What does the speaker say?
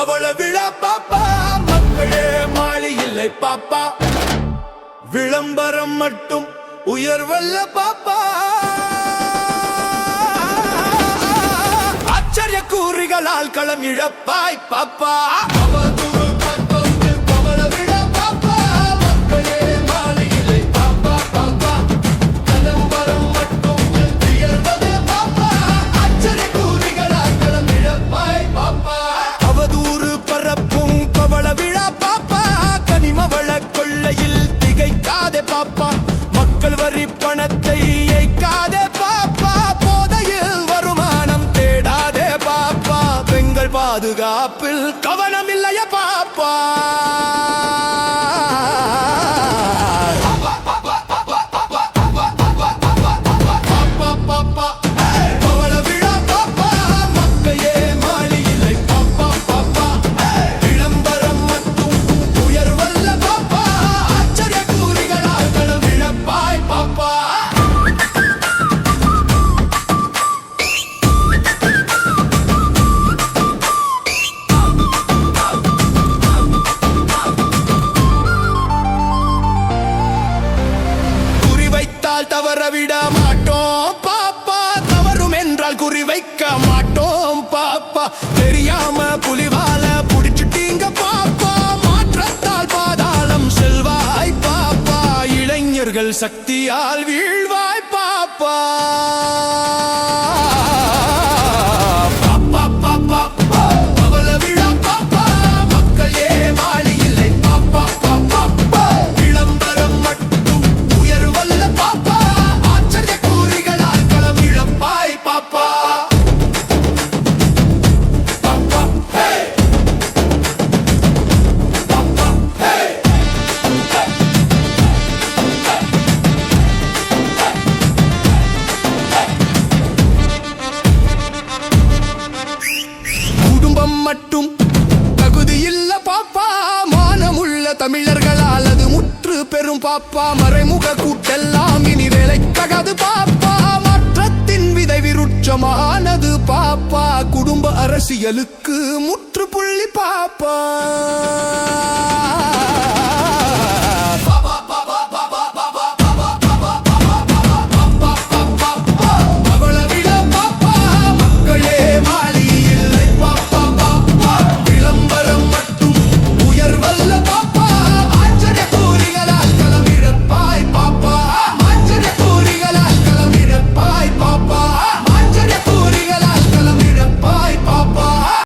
அவள விழா பாப்பா. மக்களே மாலை இல்லை பாப்பா. விளம்பரம் மட்டும் உயர்வல்ல பாப்பா. ஆச்சரிய கூறுகளால் களம் இழப்பாய் பாப்பா. அவர் பாதுகாப்பில் கவனம் இல்லைய பாப்பா பாப்பா? வைக்க மாட்டோம் பாப்பா. தெரியாம புலிவால புடிச்சுட்டீங்க பாப்பா. மாற்றத்தால் பாதாளம் செல்வாய் பாப்பா. இளைஞர்கள் சக்தியால் வீழ்வாய் பாப்பா, தமிழர்களால் அது முற்று பெறும் பாப்பா. மறைமுக கூட்டெல்லாம் இனி வேலைக்ககது பாப்பா. மாற்றத்தின் விதை விருட்சமானது பாப்பா. குடும்ப அரசியலுக்கு முற்றுப்புள்ளி பாப்பா.